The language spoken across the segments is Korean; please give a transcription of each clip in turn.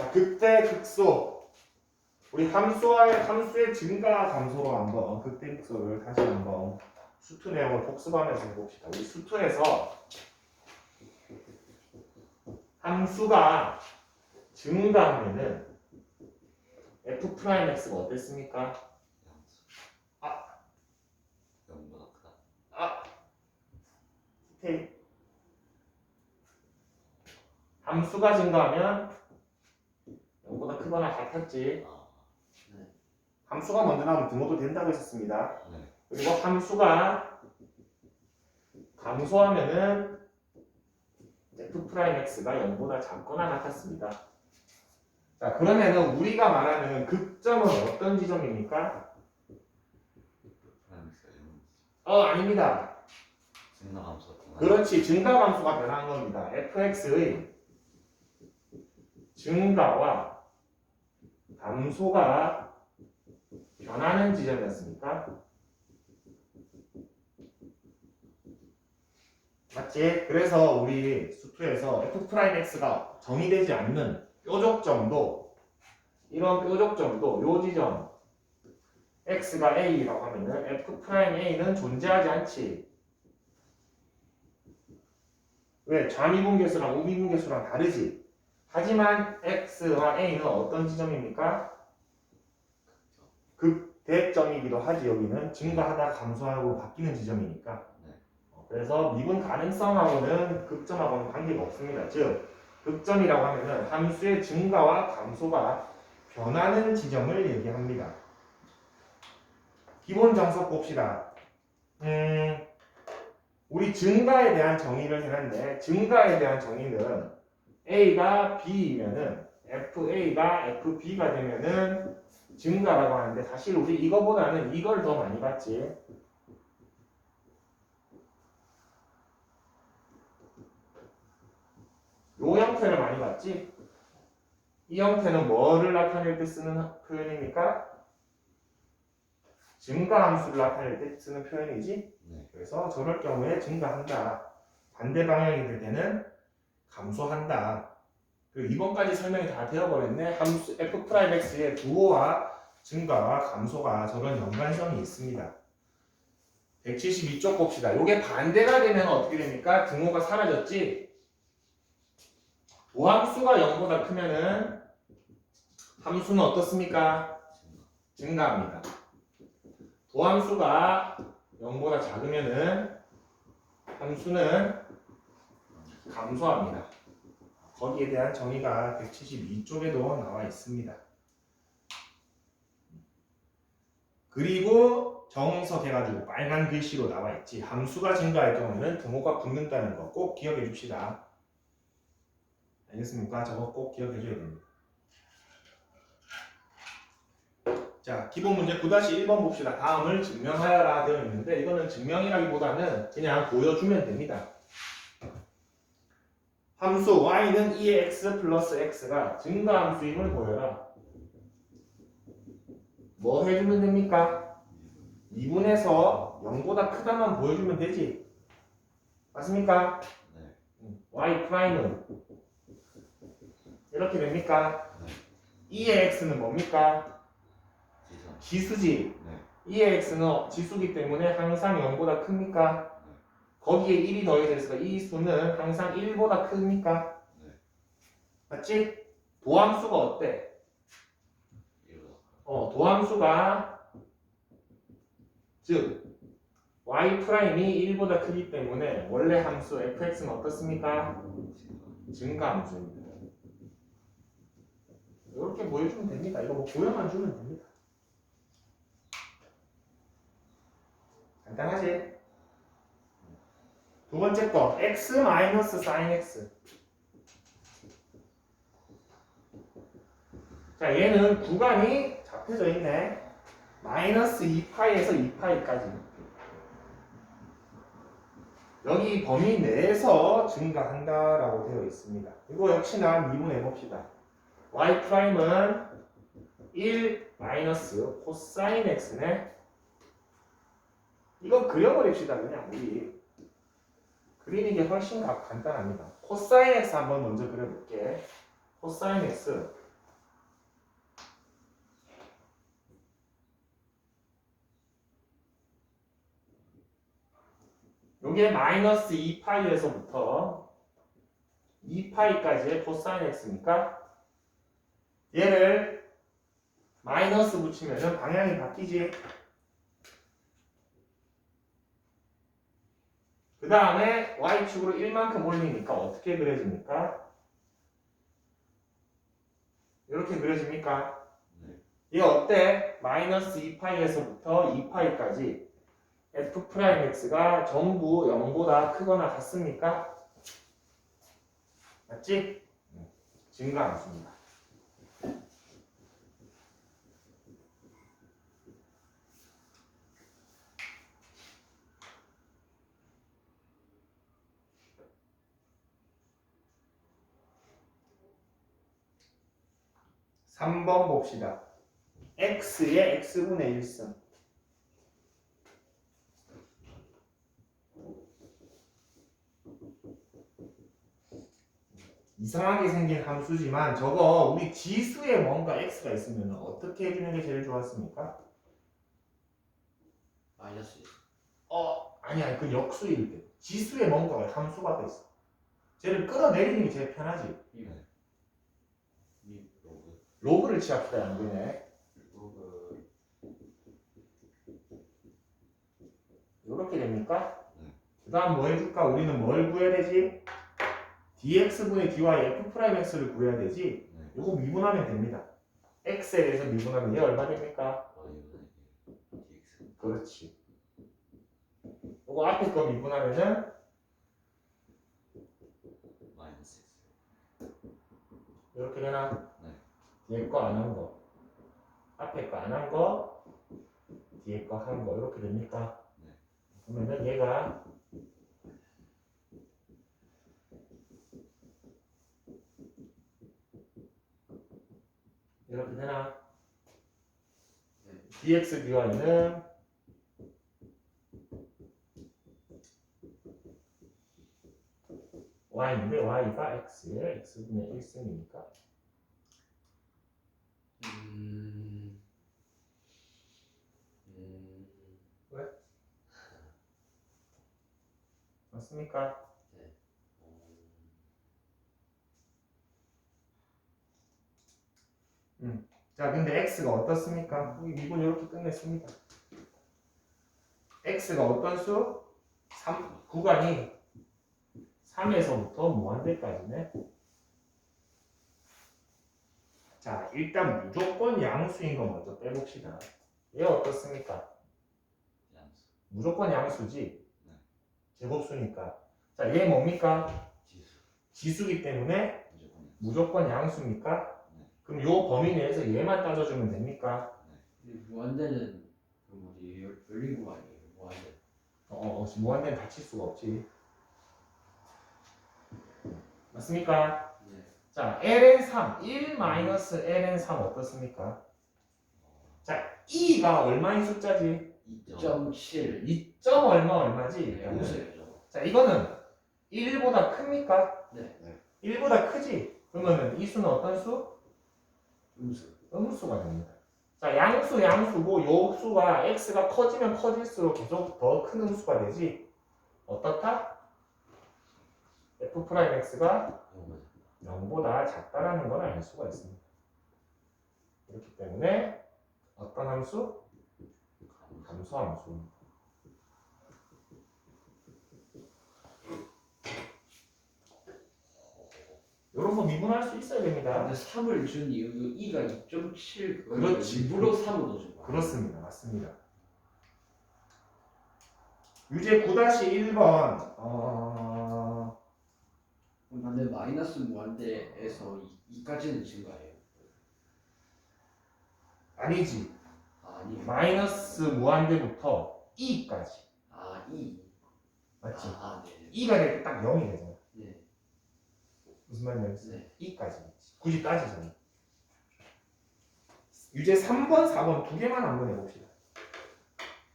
자, 극대 극소. 우리 함수와의 함수의 증가 감소로 한번 극대 극소를 다시 한번 수투 내용을 복습하면서 해봅시다. 우리 수투에서 함수가 증가하면은 f 프라임 x가 어땠습니까? 아. 0보다 크다. 아. 함수가 증가하면 0보다 크거나 같았지. 아, 함수가 먼저 나오면 등호도 된다고 했었습니다. 네. 그리고 함수가 감소하면은 f 프라임 x가 0보다 작거나 같았습니다. 자, 그러면은 우리가 말하는 극점은 어떤 지점입니까? 프라임엑스가 0. 어, 아닙니다. 같은 거. 그렇지 증가감수가 변한 겁니다. fx의 증가와 감소가 변하는 지점이었습니까? 맞지? 그래서 우리 수투에서 f 프라임 x가 정의되지 않는 뾰족점도 이런 뾰족점도 요 지점 x가 a라고 하면은 f 프라임 a는 존재하지 않지. 왜? 좌미분계수랑 우미분계수랑 다르지. 하지만 x와 a는 어떤 지점입니까? 극대점이기도 하지 여기는 증가하다 감소하고 바뀌는 지점이니까. 네. 어, 그래서 미분 가능성하고는 극점하고는 관계가 없습니다. 즉 극점이라고 하면은 함수의 증가와 감소가 변하는 지점을 얘기합니다. 기본 정석 봅시다. 음, 우리 증가에 대한 정의를 해놨는데 증가에 대한 정의는 a가 b이면은 fa가 fb가 되면은 증가라고 하는데 사실 우리 이거보다는 이걸 더 많이 봤지. 요 형태를 많이 봤지. 이 형태는 뭐를 나타낼 때 쓰는 표현입니까? 증가 함수를 나타낼 때 쓰는 표현이지. 네. 그래서 저럴 경우에 증가한다. 반대 방향이 될 때는 감소한다. 그리고 이번까지 설명이 다 되어버렸네. 함수 f 프라임 x의 부호와 증가와 감소가 저런 연관성이 있습니다. 172쪽 봅시다. 요게 반대가 되면 어떻게 됩니까? 등호가 사라졌지? 도함수가 0보다 크면은 함수는 어떻습니까? 증가. 증가합니다. 도함수가 0보다 작으면은 함수는 감소합니다. 거기에 대한 정의가 172쪽에도 나와 있습니다. 그리고 정석 해가지고 빨간 글씨로 나와 있지. 함수가 증가할 경우에는 등호가 붙는다는 거 꼭 기억해 줍시다. 알겠습니까? 저거 꼭 기억해 줘야 됩니다. 자, 기본 문제 9-1번 봅시다. 다음을 증명하여라 되어 있는데 이거는 증명이라기보다는 그냥 보여주면 됩니다. 함수 y는 2x 플러스 x가 증가함수임을 보여라. 뭐 해주면 됩니까? 2분에서 0보다 크다만 보여주면 되지. 맞습니까? 네. 음, y 프라임은 이렇게 됩니까? 네. 2의 x는 뭡니까? 지선. 지수지. 네. 2의 x는 지수기 때문에 항상 0보다 큽니까? 거기에 1이 더해져서 이 수는 항상 1보다 크니까 네. 맞지? 도함수가 어때? 어, 도함수가 즉 y 프라임이 1보다 크기 때문에 원래 함수 fx는 어떻습니까? 증가. 증가함수입니다. 이렇게 보여주면 됩니다. 이거 뭐 보여만 주면 됩니다. 간단하지? 두 번째 거 x 마이너스 sin x. 자 얘는 구간이 잡혀져 있네. 마이너스 2파이에서 2파이까지. 여기 범위 내에서 증가한다라고 되어 있습니다. 이거 역시나 미분해 봅시다. y 프라임은 1 마이너스 코사인 x네. 이거 그려버립시다 그냥 우리. 그리는 게 훨씬 더 간단합니다. 코사인 x 한번 먼저 그려볼게. 코사인 x 이게 마이너스 2파이에서부터 2파이까지의 코사인 x니까 얘를 마이너스 붙이면 방향이 바뀌지 그 다음에 y축으로 1만큼 올리니까 어떻게 그려집니까? 이렇게 그려집니까? 네. 이게 어때? 마이너스 2파이에서부터 2파이까지 f 프라임 x가 전부 0보다 크거나 같습니까? 맞지? 응. 증가함수입니다. 삼번 봅시다. x의 x분의 1승. 이상하게 생긴 함수지만 저거 우리 지수에 뭔가 x가 있으면 어떻게 해주는 게 제일 좋았습니까? 마이너스 어 아니야 그 역수일 때 지수에 뭔가 함수가 돼 있어. 쟤를 끌어내리는 게 제일 편하지. 네. 로그 로그를 취합시다 안 되네. 로그 이렇게 됩니까? 네. 그 다음 뭐 해줄까? 우리는 뭘 구해야 되지? dx분의 dy f 프라임 x를 구해야 되지? 네. 이거 미분하면 됩니다. x에 대해서 미분하면 얘 얼마 됩니까? Y분의 1 dx 그렇지. 이거 앞에 거 미분하면은 이렇게 되나? 네. 뒤에 거안 한 거. 앞에 거 안 한 거. 뒤에 거 한 거. 이렇게 됩니까? 네. 그러면은 얘가 이렇게 되나? 네. dx dy는 y인데 y가 x의 x분의 1승이니까 음. 음. 맞습니까? 자, 근데 x가 어떻습니까? 우리 미분 이렇게 끝냈습니다. x가 어떤 수? 3, 구간이 3에서부터 무한대까지네. 자, 일단 무조건 양수인 거 먼저 빼봅시다. 얘 어떻습니까? 양수 무조건 양수지. 네. 제곱수니까. 자, 얘 뭡니까? 지수 지수기 때문에 무조건 양수 무조건 양수입니까? 네. 그럼 요 범위 내에서 얘만 따져주면 됩니까? 근데 무한대는 그 뭐지 열- 열린 거 아니에요? 무한대. 어, 어, 무한대는 다칠 수가 없지. 맞습니까? 네. 자, ln3, 1 마이너스 ln3 어떻습니까? 자, 2가 얼마인 숫자지? 2.7. 2. 얼마 얼마지? 양수예요, 저거. 자, 이거는 1보다 큽니까? 네. 1보다 크지? 그러면은 이 수는 어떤 수? 음수. 음수가 됩니다. 자, 양수, 양수고 요 수가 x가 커지면 커질수록 계속 더 큰 음수가 되지. 어떻다? f 프라임 x가 0보다 작다라는 걸알 수가 있습니다. 그렇기 때문에 어떤 함수? 감소함수. 이런 거 미분할 수 있어야 됩니다. 근데 3을 준 이유도 2가 2.7 그걸 그렇지. 일부러 3으로 넣어준 거야. 그렇습니다. 맞습니다. 유제 9-1번 어... 그럼 반대 마이너스 무한대에서 2까지는 증가해요. 아니지. 아, 아니. 마이너스 무한대부터 2까지 아, 2. 맞지? 아, 네. 2가 될 때 딱 0이 되잖아. 네. 무슨 말인지 네. 2까지 굳이 따지자면 유제 3번, 4번 두 개만 한번 해봅시다.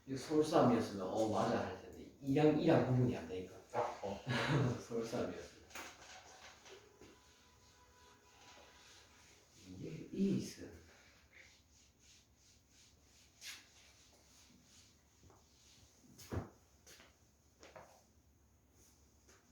이거 서울싸움이었으면 어 맞아 할 텐데 2랑 2랑 구분이 안 되니까 아, 어. 서울싸움이었으 면 이게 이 있어요